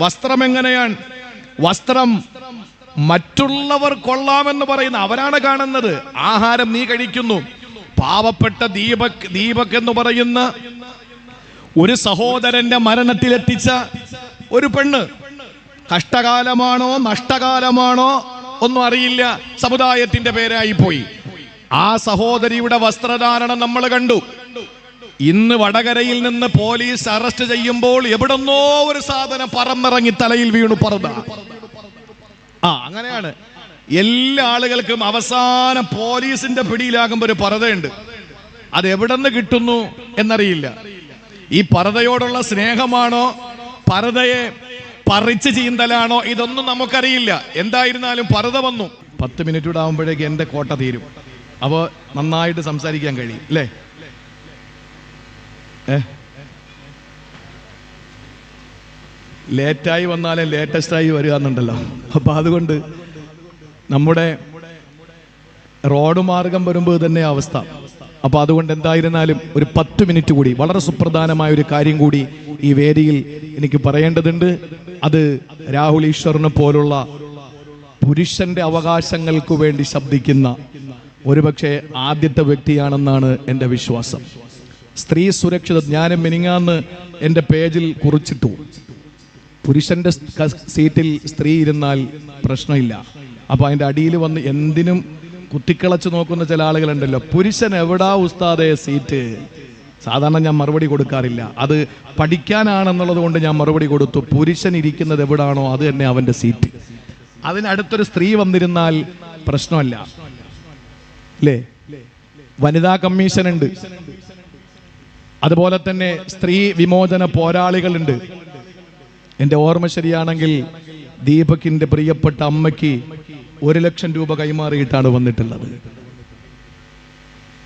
വസ്ത്രം എങ്ങനെയാണ് വസ്ത്രം മറ്റുള്ളവർ കൊള്ളാമെന്ന് പറയുന്ന അവരാണ് കാണുന്നത്. ആഹാരം നീ കഴിക്കുന്നു. പാവപ്പെട്ട ദീപക് ദീപക് എന്ന് പറയുന്ന ഒരു സഹോദരന്റെ മരണത്തിലെത്തിച്ച ഒരു പെണ്ണ്. കഷ്ടകാലമാണോ നഷ്ടകാലമാണോ ഒന്നും അറിയില്ല. സമുദായത്തിന്റെ പേരായി പോയി ആ സഹോദരിയുടെ വസ്ത്രധാരണം നമ്മൾ കണ്ടു. ഇന്ന് വടകരയിൽ നിന്ന് പോലീസ് അറസ്റ്റ് ചെയ്യുമ്പോൾ എവിടെന്നോ ഒരു സാധനം പറന്നിറങ്ങി തലയിൽ വീണു പറത ആ അങ്ങനെയാണ്. എല്ലാ ആളുകൾക്കും അവസാനം പോലീസിന്റെ പിടിയിലാകുമ്പോൾ ഒരു പറതയുണ്ട് അത് എവിടെന്ന് കിട്ടുന്നു എന്നറിയില്ല. ഈ പറതയോടുള്ള സ്നേഹമാണോ? പറതയെ പറിച്ച് ചീന്തലാണോ? ഇതൊന്നും നമുക്കറിയില്ല. എന്തായിരുന്നാലും പറത വന്നു. പത്ത് മിനിറ്റ് കൂടെ ആകുമ്പോഴേക്ക് എന്റെ കോട്ട തീരും. അപ്പോൾ നന്നായിട്ട് സംസാരിക്കാൻ കഴിയും അല്ലേ? ലേറ്റായി വന്നാലേ ലേറ്റസ്റ്റായി വരിക എന്നുണ്ടല്ലോ അപ്പൊ അതുകൊണ്ട് നമ്മുടെ റോഡ് മാർഗം വരുമ്പോൾ തന്നെ അവസ്ഥ. അപ്പൊ അതുകൊണ്ട് എന്തായിരുന്നാലും ഒരു പത്ത് മിനിറ്റ് കൂടി വളരെ സുപ്രധാനമായ ഒരു കാര്യം കൂടി ഈ വേദിയിൽ എനിക്ക് പറയേണ്ടതുണ്ട്. അത് രാഹുൽ ഈശ്വറിനെ പോലുള്ള പുരുഷന്റെ അവകാശങ്ങൾക്ക് വേണ്ടി ശബ്ദിക്കുന്ന ഒരുപക്ഷെ ആദ്യത്തെ വ്യക്തിയാണെന്നാണ് എന്റെ വിശ്വാസം. സ്ത്രീ സുരക്ഷിത ജ്ഞാനം മിനിങ്ങാന്ന് എന്റെ പേജിൽ കുറിച്ചിട്ടു. പുരുഷന്റെ സീറ്റിൽ സ്ത്രീ ഇരുന്നാൽ പ്രശ്നമില്ല. അപ്പൊ അതിന്റെ അടിയിൽ വന്ന് എന്തിനും കുത്തിക്കളച്ച് നോക്കുന്ന ചില ആളുകളുണ്ടല്ലോ. പുരുഷൻ എവിടാ ഉസ്താദേ സീറ്റ്? സാധാരണ ഞാൻ മറുപടി കൊടുക്കാറില്ല. അത് പഠിക്കാനാണെന്നുള്ളത് കൊണ്ട് ഞാൻ മറുപടി കൊടുത്തു. പുരുഷൻ ഇരിക്കുന്നത് എവിടാണോ അത് തന്നെ അവന്റെ സീറ്റ്. അതിനടുത്തൊരു സ്ത്രീ വന്നിരുന്നാൽ പ്രശ്നമല്ല. അല്ലേ വനിതാ കമ്മീഷൻ ഉണ്ട് അതുപോലെ തന്നെ സ്ത്രീ വിമോചന പോരാളികളുണ്ട്. എന്റെ ഓർമ്മ ശരിയാണെങ്കിൽ ദീപകിന്റെ പ്രിയപ്പെട്ട അമ്മയ്ക്ക് ഒരു ലക്ഷം രൂപ കൈമാറിയിട്ടാണ് വന്നിട്ടുള്ളത്.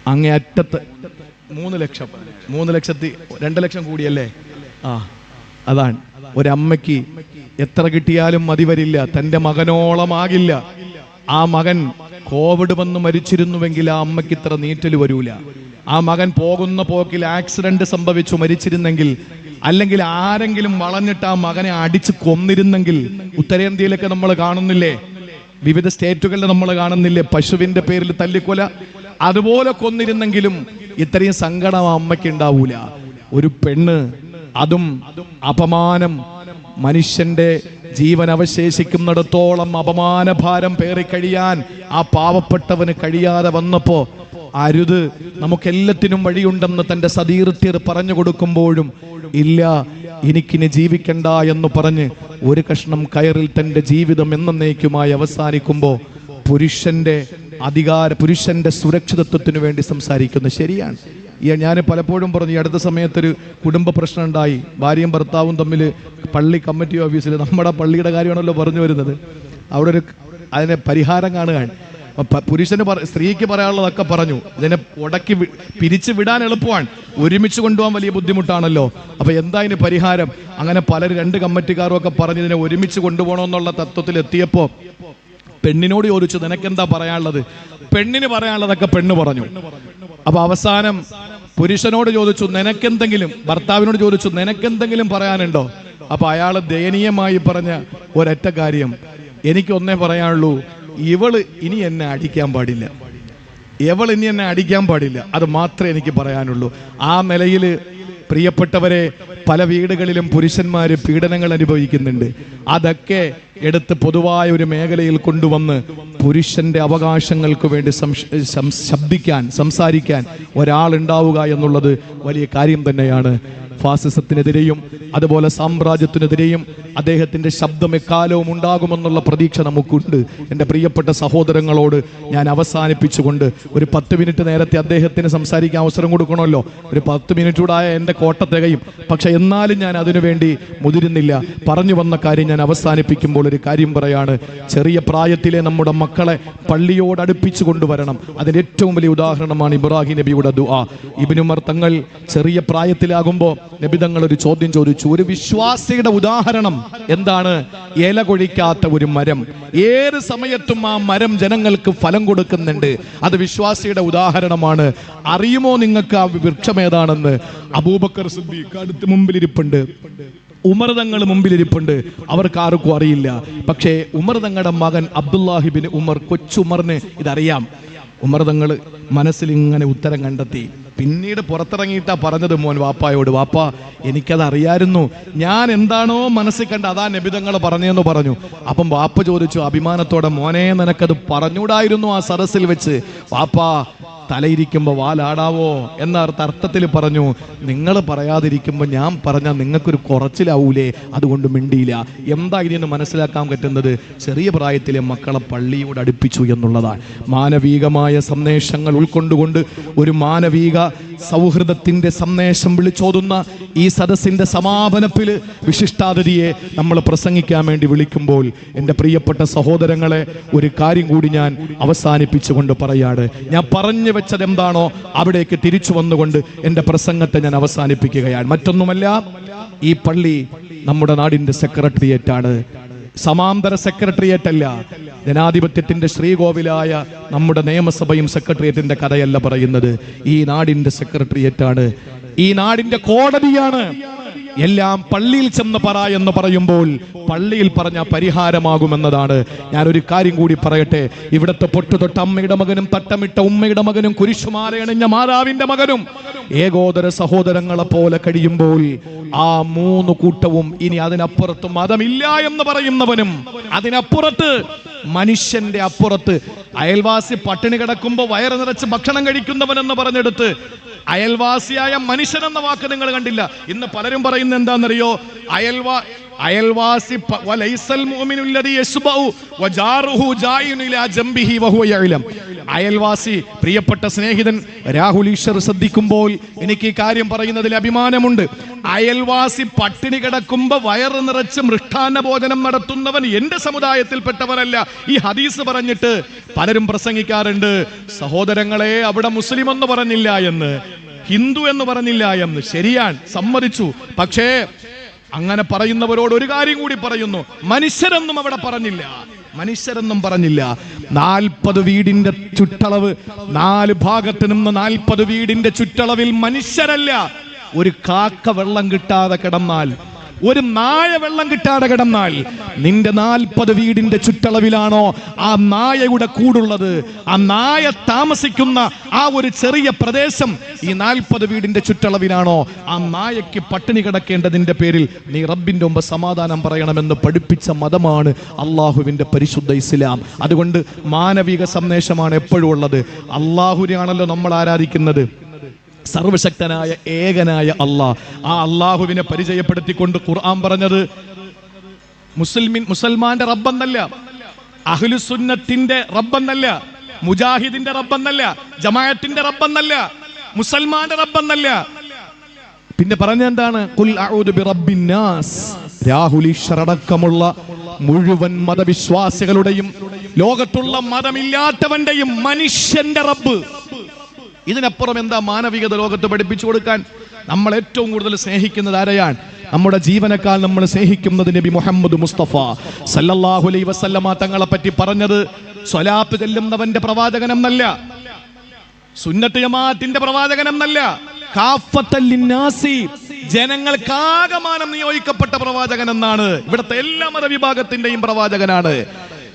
അങ്ങേ അറ്റത്ത് മൂന്ന് ലക്ഷം മൂന്ന് ലക്ഷത്തി രണ്ട് ലക്ഷം കൂടിയല്ലേ? ആ അതാണ്. ഒരമ്മയ്ക്ക് എത്ര കിട്ടിയാലും മതി വരില്ല തന്റെ മകനോളമാകില്ല. ആ മകൻ കോവിഡ് വന്ന് മരിച്ചിരുന്നുവെങ്കിൽ ആ അമ്മയ്ക്ക് ഇത്ര നീറ്റൽ വരൂല. ആ മകൻ പോകുന്ന പോക്കിൽ ആക്സിഡന്റ് സംഭവിച്ചു മരിച്ചിരുന്നെങ്കിൽ അല്ലെങ്കിൽ ആരെങ്കിലും വളഞ്ഞിട്ട് ആ മകനെ അടിച്ച് കൊന്നിരുന്നെങ്കിൽ ഉത്തരേന്ത്യയിലൊക്കെ നമ്മൾ കാണുന്നില്ലേ? വിവിധ സ്റ്റേറ്റുകളിൽ നമ്മൾ കാണുന്നില്ലേ? പശുവിന്റെ പേരിൽ തല്ലിക്കൊല. അതുപോലെ കൊന്നിരുന്നെങ്കിലും ഇത്രയും സങ്കടം അമ്മയ്ക്ക് ഉണ്ടാവൂല. ഒരു പെണ്ണ് അതും അപമാനം. മനുഷ്യന്റെ ജീവൻ അവശേഷിക്കുന്നിടത്തോളം അപമാനഭാരം പേറി കഴിയാൻ ആ പാവപ്പെട്ടവന് കഴിയാതെ വന്നപ്പോ അരുത്. നമുക്കെല്ലാത്തിനും വഴിയുണ്ടെന്ന് തന്റെ സതീർത്ഥ്യർ പറഞ്ഞു കൊടുക്കുമ്പോഴും ഇല്ല എനിക്കിനി ജീവിക്കണ്ട എന്ന് പറഞ്ഞ് ഒരു കഷ്ണം കയറിൽ തന്റെ ജീവിതം എന്നേക്കുമായി അവസാനിക്കുമ്പോൾ പുരുഷന്റെ അധികാര പുരുഷന്റെ സുരക്ഷിതത്വത്തിന് വേണ്ടി സംസാരിക്കുന്നു. ശരിയാണ്. ഞാൻ പലപ്പോഴും പറഞ്ഞു ഈ അടുത്ത സമയത്തൊരു കുടുംബ പ്രശ്നം ഉണ്ടായി. ഭാര്യയും ഭർത്താവും തമ്മിൽ പള്ളി കമ്മിറ്റി ഓഫീസിൽ നമ്മുടെ പള്ളിയുടെ കാര്യമാണല്ലോ പറഞ്ഞു വരുന്നത്. അവിടെ ഒരു അതിനെ പരിഹാരം കാണുകയാണ്. പുരുഷന് സ്ത്രീക്ക് പറയാനുള്ളതൊക്കെ പറഞ്ഞു. ഇതിനെ ഉടക്കി പിരിച്ചു വിടാൻ എളുപ്പമാണ്. ഒരുമിച്ച് കൊണ്ടുപോകാൻ വലിയ ബുദ്ധിമുട്ടാണല്ലോ. അപ്പൊ എന്താ ഇതിന് പരിഹാരം? അങ്ങനെ പല രണ്ട് കമ്മിറ്റിക്കാരും ഒക്കെ പറഞ്ഞ് ഇതിനെ ഒരുമിച്ച് കൊണ്ടുപോകണമെന്നുള്ള തത്വത്തിൽ എത്തിയപ്പോ പെണ്ണിനോട് ചോദിച്ചു നിനക്കെന്താ പറയാനുള്ളത്? പെണ്ണിന് പറയാനുള്ളതൊക്കെ പെണ്ണ് പറഞ്ഞു. അപ്പൊ അവസാനം പുരുഷനോട് ചോദിച്ചു നിനക്കെന്തെങ്കിലും? ഭർത്താവിനോട് ചോദിച്ചു നിനക്കെന്തെങ്കിലും പറയാനുണ്ടോ? അപ്പൊ അയാൾ ദയനീയമായി പറഞ്ഞ ഒരൊറ്റ കാര്യം. എനിക്കൊന്നേ പറയാനുള്ളൂ. ഇവൾ ഇനി എന്നെ അടിക്കാൻ പാടില്ല. എവൾ ഇനി എന്നെ അടിക്കാൻ പാടില്ല. അത് മാത്രമേ എനിക്ക് പറയാനുള്ളൂ. ആ നിലയിൽ പ്രിയപ്പെട്ടവരെ പല വീടുകളിലും പുരുഷന്മാർ പീഡനങ്ങൾ അനുഭവിക്കുന്നുണ്ട്. അതൊക്കെ എടുത്ത് പൊതുവായ ഒരു മേഖലയിൽ കൊണ്ടുവന്ന് പുരുഷന്റെ അവകാശങ്ങൾക്ക് വേണ്ടി ശബ്ദിക്കാൻ സംസാരിക്കാൻ ഒരാൾ ഉണ്ടാവുക എന്നുള്ളത് വലിയ കാര്യം തന്നെയാണ്. ഫാസിസത്തിനെതിരെയും അതുപോലെ സാമ്രാജ്യത്തിനെതിരെയും അദ്ദേഹത്തിന്റെ ശബ്ദം എക്കാലവും ഉണ്ടാകുമെന്നുള്ള പ്രതീക്ഷ നമുക്കുണ്ട്. എന്റെ പ്രിയപ്പെട്ട സഹോദരങ്ങളോട് ഞാൻ അവസാനിപ്പിച്ചുകൊണ്ട് ഒരു പത്ത് മിനിറ്റ് നേരത്തെ അദ്ദേഹത്തിന് സംസാരിക്കാൻ അവസരം കൊടുക്കണമല്ലോ. ഒരു പത്ത് മിനിറ്റ് കൂടായ എന്റെ കോട്ട തികയും. പക്ഷെ എന്നാലും ഞാൻ അതിനുവേണ്ടി മുതിരുന്നില്ല. പറഞ്ഞു വന്ന കാര്യം ഞാൻ അവസാനിപ്പിക്കുമ്പോൾ ഒരു കാര്യം പറയാണ്. ചെറിയ പ്രായത്തിലെ നമ്മുടെ മക്കളെ പള്ളിയോട് അടുപ്പിച്ചു കൊണ്ടുവരണം. അതിന്റെ ഏറ്റവും വലിയ ഉദാഹരണമാണ് ഇബ്രാഹിം നബിയുടെ ദുആ. ഇബിനുമർ തങ്ങൾ ചെറിയ പ്രായത്തിലാകുമ്പോൾ നബി തങ്ങൾ ഒരു ചോദ്യം ചോദിച്ചു. ഒരു വിശ്വാസിയുടെ ഉദാഹരണം എന്താണ്? ഇല കൊഴിക്കാത്ത ഒരു മരം. ഏത് സമയത്തും ആ മരം ജനങ്ങൾക്ക് ഫലം കൊടുക്കുന്നുണ്ട്? അത് വിശ്വാസിയുടെ ഉദാഹരണമാണ്. അറിയുമോ നിങ്ങൾക്ക് ആ വൃക്ഷം ഏതാണെന്ന്? അബൂബക്കർ സിദ്ദീഖ് അടുത്ത് മുമ്പിലിരിപ്പുണ്ട്. ഉമർ തങ്ങൾ മുമ്പിലിരിപ്പുണ്ട്. അവർക്ക് ആർക്കും അറിയില്ല. പക്ഷേ ഉമർ തങ്ങളുടെ മകൻ അബ്ദുല്ലാഹിബിൻ ഉമർ കൊച്ചുമറിന് ഇതറിയാം. ഉമർ തങ്ങൾ മനസ്സിൽ ഇങ്ങനെ ഉത്തരം കണ്ടെത്തി. പിന്നീട് പുറത്തിറങ്ങിയിട്ടാ പറഞ്ഞത് മോൻ വാപ്പായോട് വാപ്പ എനിക്കത് അറിയായിരുന്നു ഞാൻ എന്താണോ മനസ്സിൽ കണ്ട അതാ നബിതങ്ങൾ പറഞ്ഞെന്ന് പറഞ്ഞു. അപ്പം വാപ്പ ചോദിച്ചു അഭിമാനത്തോടെ മോനെ നിനക്കത് പറഞ്ഞൂടായിരുന്നു ആ സദസ്സിൽ വെച്ച്? വാപ്പാ തലയിരിക്കുമ്പോൾ വാലാടാവോ എന്ന അർത്ഥത്തിൽ പറഞ്ഞു നിങ്ങൾ പറയാതിരിക്കുമ്പോൾ ഞാൻ പറഞ്ഞാൽ നിങ്ങൾക്കൊരു കുറച്ചിലാവൂലേ? അതുകൊണ്ട് മിണ്ടിയില്ല. എന്താ ഇതിന് മനസ്സിലാക്കാൻ പറ്റുന്നത്? ചെറിയ പ്രായത്തിലെ മക്കളെ പള്ളിയോട് അടുപ്പിച്ചു എന്നുള്ളതാണ്. മാനവികമായ സന്ദേശങ്ങൾ ഉൾക്കൊണ്ടുകൊണ്ട് ഒരു മാനവിക സൗഹൃദത്തിന്റെ സന്ദേശം വിളിച്ചോതുന്ന ഈ സദസ്സിന്റെ സമാപനത്തിൽ വിശിഷ്ടാതിഥിയെ നമ്മൾ പ്രസംഗിക്കാൻ വേണ്ടി വിളിക്കുമ്പോൾ എന്റെ പ്രിയപ്പെട്ട സഹോദരങ്ങളെ ഒരു കാര്യം കൂടി ഞാൻ അവസാനിപ്പിച്ചുകൊണ്ട് പറയാണ്. ഞാൻ പറഞ്ഞു വെച്ചത് എന്താണോ അവിടേക്ക് തിരിച്ചു വന്നുകൊണ്ട് എന്റെ പ്രസംഗത്തെ ഞാൻ അവസാനിപ്പിക്കുകയാണ്. മറ്റൊന്നുമല്ല ഈ പള്ളി നമ്മുടെ സെക്രട്ടേറിയറ്റ് ആണ് സമാന്തര സെക്രട്ടേറിയറ്റ് അല്ല ജനാധിപത്യത്തിന്റെ ശ്രീകോവിലായ നമ്മുടെ നിയമസഭയും സെക്രട്ടേറിയറ്റിന്റെ കഥയല്ല പറയുന്നത്. ഈ നാടിന്റെ സെക്രട്ടേറിയറ്റ് ആണ് ഈ നാടിന്റെ കോടതിയാണ്. എല്ലാം പള്ളിയിൽ ചെന്ന് പറ എന്ന് പറയുമ്പോൾ പള്ളിയിൽ പറഞ്ഞ പരിഹാരമാകുമെന്നതാണ്. ഞാനൊരു കാര്യം കൂടി പറയട്ടെ. ഇവിടുത്തെ പൊട്ടു തൊട്ട അമ്മയുടെ മകനും തട്ടമിട്ട ഉമ്മയുടെ മകനും കുരിശുമാരയണഞ്ഞ മാതാവിന്റെ മകനും ഏകോദര സഹോദരങ്ങളെ പോലെ കഴിയുമ്പോൾ ആ മൂന്ന് കൂട്ടവും ഇനി അതിനപ്പുറത്ത് മതമില്ല എന്ന് പറയുന്നവനും അതിനപ്പുറത്ത് മനുഷ്യന്റെ അപ്പുറത്ത്. അയൽവാസി പട്ടിണി കിടക്കുമ്പോൾ വയറ് നിറച്ച് ഭക്ഷണം കഴിക്കുന്നവൻ എന്ന് പറഞ്ഞെടുത്ത് അയൽവാസിയായ മനുഷ്യൻ എന്ന വാക്ക് നിങ്ങൾ കണ്ടില്ല. ഇന്ന് പലരും പറയുന്നത് എന്താണെന്നറിയോ? അയൽവാ അയൽവാസി അയൽവാസി പ്രിയപ്പെട്ട സ്നേഹിതൻ രാഹുൽ ഈശ്വർ ശ്രദ്ധിക്കുമ്പോൾ എനിക്ക് ഈ കാര്യം പറയുന്നതിൽ അഭിമാനമുണ്ട്. അയൽവാസി പട്ടിണി കിടക്കുമ്പോ വയറ് നിറച്ച് മൃഷ്ടാന്ന ഭോജനം നടത്തുന്നവൻ എന്റെ സമുദായത്തിൽപ്പെട്ടവരല്ല ഈ ഹദീസ് പറഞ്ഞിട്ട് പലരും പ്രസംഗിക്കാറുണ്ട് സഹോദരങ്ങളെ അവിടെ മുസ്ലിം എന്ന് പറഞ്ഞില്ല എന്ന് ഹിന്ദു എന്ന് പറഞ്ഞില്ല എന്ന്. ശരിയാണ് സമ്മതിച്ചു. പക്ഷേ അങ്ങനെ പറയുന്നവരോട് ഒരു കാര്യം കൂടി പറയുന്നു. മനുഷ്യരെന്നും അവിടെ പറഞ്ഞില്ല. മനുഷ്യരെന്നും പറഞ്ഞില്ല. നാൽപ്പത് വീടിന്റെ ചുറ്റളവ് നാല് ഭാഗത്ത് നിന്ന് നാൽപ്പത് വീടിന്റെ ചുറ്റളവിൽ മനുഷ്യരല്ല. ഒരു കാക്ക വെള്ളം കിട്ടാതെ കിടന്നാൽ ഒരു നായ വെള്ളം കിട്ടാതെ കിടന്നാൽ നിന്റെ നാൽപ്പത് വീടിന്റെ ചുറ്റളവിലാണോ ആ നായയുടെ കൂടുള്ളത്? ആ നായ താമസിക്കുന്ന ആ ഒരു ചെറിയ പ്രദേശം ഈ നാൽപ്പത് വീടിന്റെ ചുറ്റളവിലാണോ? ആ നായയ്ക്ക് പട്ടിണി കിടക്കേണ്ടതിന്റെ പേരിൽ നീ റബ്ബിന്റെ മുമ്പ് സമാധാനം പറയണമെന്ന് പഠിപ്പിച്ച മതമാണ് അള്ളാഹുവിന്റെ പരിശുദ്ധ ഇസ്ലാം. അതുകൊണ്ട് മാനവിക സന്ദേശമാണ് എപ്പോഴും ഉള്ളത്. അള്ളാഹുവിനെയാണല്ലോ നമ്മൾ ആരാധിക്കുന്നത്. സർവശക്തനായ ഏകനായ അള്ളാഹ് ആ അള്ളാഹുവിനെ പരിചയപ്പെടുത്തിക്കൊണ്ട് ഖുർആൻ പറഞ്ഞത് മുസ്ലിമിൻ മുസൽമാന്റെ റബ്ബെന്നല്ല അഹ്ലുസുന്നത്തിന്റെ റബ്ബെന്നല്ല മുജാഹിദിന്റെ റബ്ബെന്നല്ല ജമാഅത്തിന്റെ റബ്ബെന്നല്ല മുസൽമാന്റെ റബ്ബെന്നല്ല. പിന്നെ പറഞ്ഞെന്താണ് ഈശ്വർ മുഴുവൻ മതവിശ്വാസികളുടെയും ലോകത്തുള്ള മതമില്ലാത്തവന്റെയും മനുഷ്യന്റെ റബ്ബ്. ഇതിനപ്പുറം എന്താ മാനവികത ലോകത്ത് പഠിപ്പിച്ചു കൊടുക്കാൻ? നമ്മൾ ഏറ്റവും കൂടുതൽ സ്നേഹിക്കുന്നത് ആരെയാണ്? നമ്മുടെ ജീവനക്കാൽ നമ്മൾ സ്നേഹിക്കുന്നത് നബി മുഹമ്മദ് മുസ്തഫ. സല്ലല്ലാഹു അലൈഹി വസല്ലമ തങ്ങളെ പറ്റി പറഞ്ഞത് സ്വലാത്ത് ചെല്ലുന്നവന്റെ പ്രവാചകനെന്നല്ല. സുന്നത്ത് ജമാഅത്തിന്റെ പ്രവാചകനെന്നല്ല. ജനങ്ങൾക്കാകമാനം നിയോഗിക്കപ്പെട്ട പ്രവാചകൻ എന്നാണ് ഇവിടുത്തെ എല്ലാ മതവിഭാഗത്തിന്റെയും പ്രവാചകനാണ്.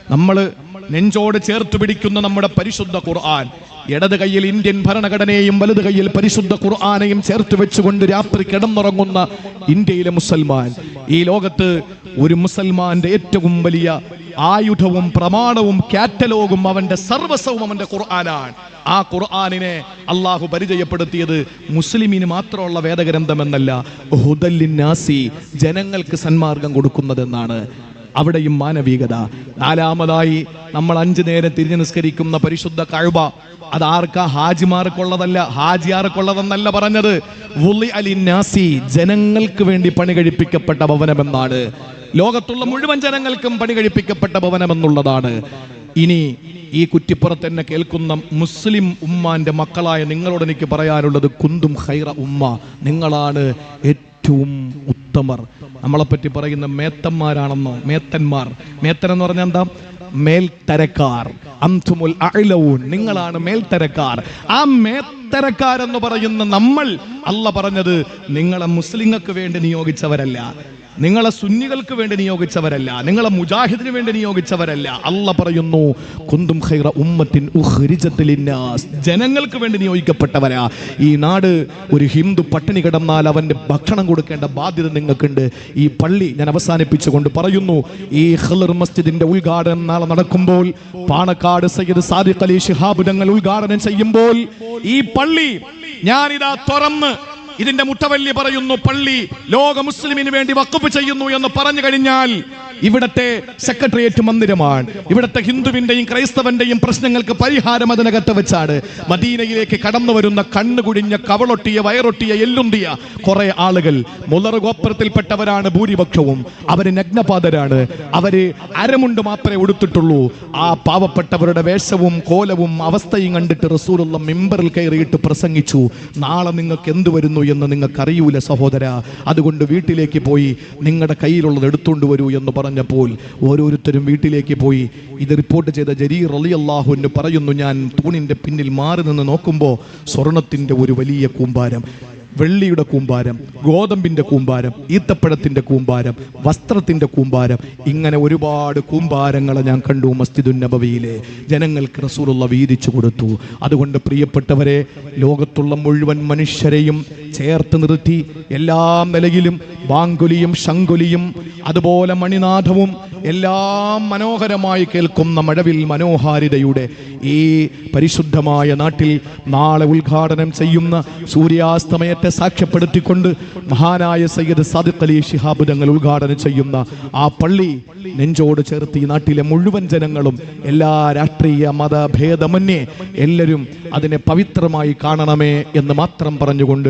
നമ്മൾ നെഞ്ചോട് ചേർത്ത് പിടിക്കുന്ന നമ്മുടെ പരിശുദ്ധ ഖുർആൻ. ഇടത് കയ്യിൽ ഇന്ത്യൻ ഭരണഘടനയെയും വലത് കയ്യിൽ പരിശുദ്ധ ഖുർആാനെയും ചേർത്ത് വെച്ചുകൊണ്ട് രാത്രി കിടന്നുറങ്ങുന്ന ഇന്ത്യയിലെ മുസൽമാൻ. ഈ ലോകത്ത് ഒരു മുസൽമാന്റെ ഏറ്റവും വലിയ ആയുധവും പ്രമാണവും കാറ്റലോഗും അവന്റെ സർവസ്വവും അവന്റെ ഖുർആനാണ്. ആ ഖുർആാനിനെ അള്ളാഹു പരിചയപ്പെടുത്തിയത് മുസ്ലിമിന് മാത്രമുള്ള വേദഗ്രന്ഥമെന്നല്ല ഹുദല്ലിന്നാസി ജനങ്ങൾക്ക് സന്മാർഗം കൊടുക്കുന്നതെന്നാണ്. അവിടെയും മാനവികത. നാലാമതായി നമ്മൾ അഞ്ചു നേരം തിരിഞ്ഞു നിസ്കരിക്കുന്ന പരിശുദ്ധ കഴുബ. അത് ആർക്കാ? ഹാജിമാർക്കുള്ളതല്ല. ഹാജിയാർക്കുള്ളതെന്നല്ല പറഞ്ഞത്. വുളി അലിന്നാസി ജനങ്ങൾക്ക് വേണ്ടി പണി കഴിപ്പിക്കപ്പെട്ട ഭവനമെന്നാണ്. ലോകത്തുള്ള മുഴുവൻ ജനങ്ങൾക്കും പണി കഴിപ്പിക്കപ്പെട്ട ഭവനമെന്നുള്ളതാണ്. ഇനി ഈ കുറ്റിപ്പുറത്ത് തന്നെ കേൾക്കുന്ന മുസ്ലിം ഉമ്മാന്റെ മക്കളായ നിങ്ങളോട് എനിക്ക് പറയാനുള്ളത് കുന്തും ഹൈറ ഉമ്മ. നിങ്ങളാണ് ഏറ്റവും ഉത്തമർ നമ്മളെപ്പറ്റി പറയുന്ന മേത്തന്മാരാണെന്നോ? മേത്തന്മാർ. മേത്തൻ എന്ന് പറഞ്ഞാൽ എന്താ? മേൽത്തരക്കാർ. അന്തുമുൽ അഅ്ലഊൻ നിങ്ങളാണ് മേൽത്തരക്കാർ. ആ മേത്തരക്കാരെന്ന് പറയുന്ന നമ്മൾ അല്ല പറഞ്ഞത് നിങ്ങളെ മുസ്ലിങ്ങൾക്ക് വേണ്ടി നിയോഗിച്ചവരല്ല. നിങ്ങളെ സുന്നികൾക്ക് വേണ്ടി നിയോഗിച്ചവരല്ല നിങ്ങളെ മുജാഹിദിന് വേണ്ടി നിയോഗിച്ചവരല്ല. അല്ല പറയുന്നു കുന്തും ഖൈറ ഉമ്മത്തിൻ ഉഖ്രിജത്ത് ലിന്നാസ്. ജനങ്ങൾക്ക് വേണ്ടി നിയോഗിക്കപ്പെട്ടവരാ. ഈ നാട് ഒരു ഹിന്ദു പട്ടിണി കിടന്നാൽ അവന്റെ ഭക്ഷണം കൊടുക്കേണ്ട ബാധ്യത നിങ്ങൾക്കുണ്ട്. ഈ പള്ളി ഞാൻ അവസാനിപ്പിച്ചുകൊണ്ട് പറയുന്നു ഈ ഹലർ മസ്ജിദിന്റെ ഉദ്ഘാടനം നാളെ നടക്കുമ്പോൾ പാണക്കാട് സയ്യിദ് സാദിഖ് അലി ശിഹാബ് തങ്ങൾ ഉദ്ഘാടനം ചെയ്യുമ്പോൾ ഈ പള്ളി ഞാനിതാ തുറന്ന് ഇതിന്റെ മുട്ടവല്ലി പറയുന്നു പള്ളി ലോക മുസ്ലിമിന് വേണ്ടി വക്കുപ്പ് ചെയ്യുന്നു എന്ന് പറഞ്ഞു കഴിഞ്ഞാൽ ഇവിടത്തെ സെക്രട്ടേറിയറ്റ് മന്ദിരമാണ്. ഇവിടത്തെ ഹിന്ദുവിന്റെയും ക്രൈസ്തവന്റെയും പ്രശ്നങ്ങൾക്ക് പരിഹാരം അതിനകത്ത് വെച്ചാണ്. മദീനയിലേക്ക് കടന്നു വരുന്ന കണ്ണുകുടിഞ്ഞ കവളൊട്ടിയ വയറൊട്ടിയ എല്ലുണ്ടിയ കുറെ ആളുകൾ മുലർ ഗോത്രത്തിൽപ്പെട്ടവരാണ് ഭൂരിപക്ഷവും. അവർ നഗ്നപാതരാണ്. അവർ അരമുണ്ട് മാത്രമേ ഉടുത്തിട്ടുള്ളൂ. ആ പാവപ്പെട്ടവരുടെ വേഷവും കോലവും അവസ്ഥയും കണ്ടിട്ട് റസൂലുള്ള മെമ്പറിൽ കയറിയിട്ട് പ്രസംഗിച്ചു. നാളെ നിങ്ങൾക്ക് എന്ത് വരുന്നു എന്ന് നിങ്ങൾക്ക് അറിയൂല സഹോദര. അതുകൊണ്ട് വീട്ടിലേക്ക് പോയി നിങ്ങളുടെ കയ്യിലുള്ളത് എടുത്തുകൊണ്ട് വരൂ എന്ന് പറഞ്ഞപ്പോൾ ഓരോരുത്തരും വീട്ടിലേക്ക് പോയി. ഇത് റിപ്പോർട്ട് ചെയ്ത ജരീർ അലി അള്ളാഹുവിന് പറയുന്നു ഞാൻ തൂണിന്റെ പിന്നിൽ മാറി നിന്ന് നോക്കുമ്പോൾ സ്വർണത്തിന്റെ ഒരു വലിയ കൂമ്പാരം വെള്ളിയുടെ കൂമ്പാരം ഗോതമ്പിന്റെ കൂമ്പാരം ഈത്തപ്പഴത്തിന്റെ കൂമ്പാരം വസ്ത്രത്തിന്റെ കൂമ്പാരം ഇങ്ങനെ ഒരുപാട് കൂമ്പാരങ്ങളെ ഞാൻ കണ്ടു മസ്ജിദുൻ നബവിയിലെ. ജനങ്ങൾക്ക് റസൂലുള്ള വീതിച്ചു കൊടുത്തു. അതുകൊണ്ട് പ്രിയപ്പെട്ടവരെ ലോകത്തുള്ള മുഴുവൻ മനുഷ്യരെയും ചേർത്ത് നിർത്തി എല്ലാ നിലയിലും ബാങ്കുലിയും ശങ്കുലിയും അതുപോലെ മണിനാഥവും എല്ലാം മനോഹരമായി കേൾക്കുന്ന മഴവിൽ മനോഹാരിതയുടെ ഈ പരിശുദ്ധമായ നാട്ടിൽ നാളെ ഉദ്ഘാടനം ചെയ്യുന്ന സൂര്യാസ്തമയത്തെ സാക്ഷ്യപ്പെടുത്തിക്കൊണ്ട് മഹാനായ സയ്യദ് സാദിഖ് അലി ഷിഹാബ് തങ്ങൾ ഉദ്ഘാടനം ചെയ്യുന്ന ആ പള്ളി നെഞ്ചോട് ചേർത്ത് ഈ നാട്ടിലെ മുഴുവൻ ജനങ്ങളും എല്ലാ രാഷ്ട്രീയ മതഭേദമന്യേ എല്ലാവരും അതിനെ പവിത്രമായി കാണണമേ എന്ന് മാത്രം പറഞ്ഞുകൊണ്ട്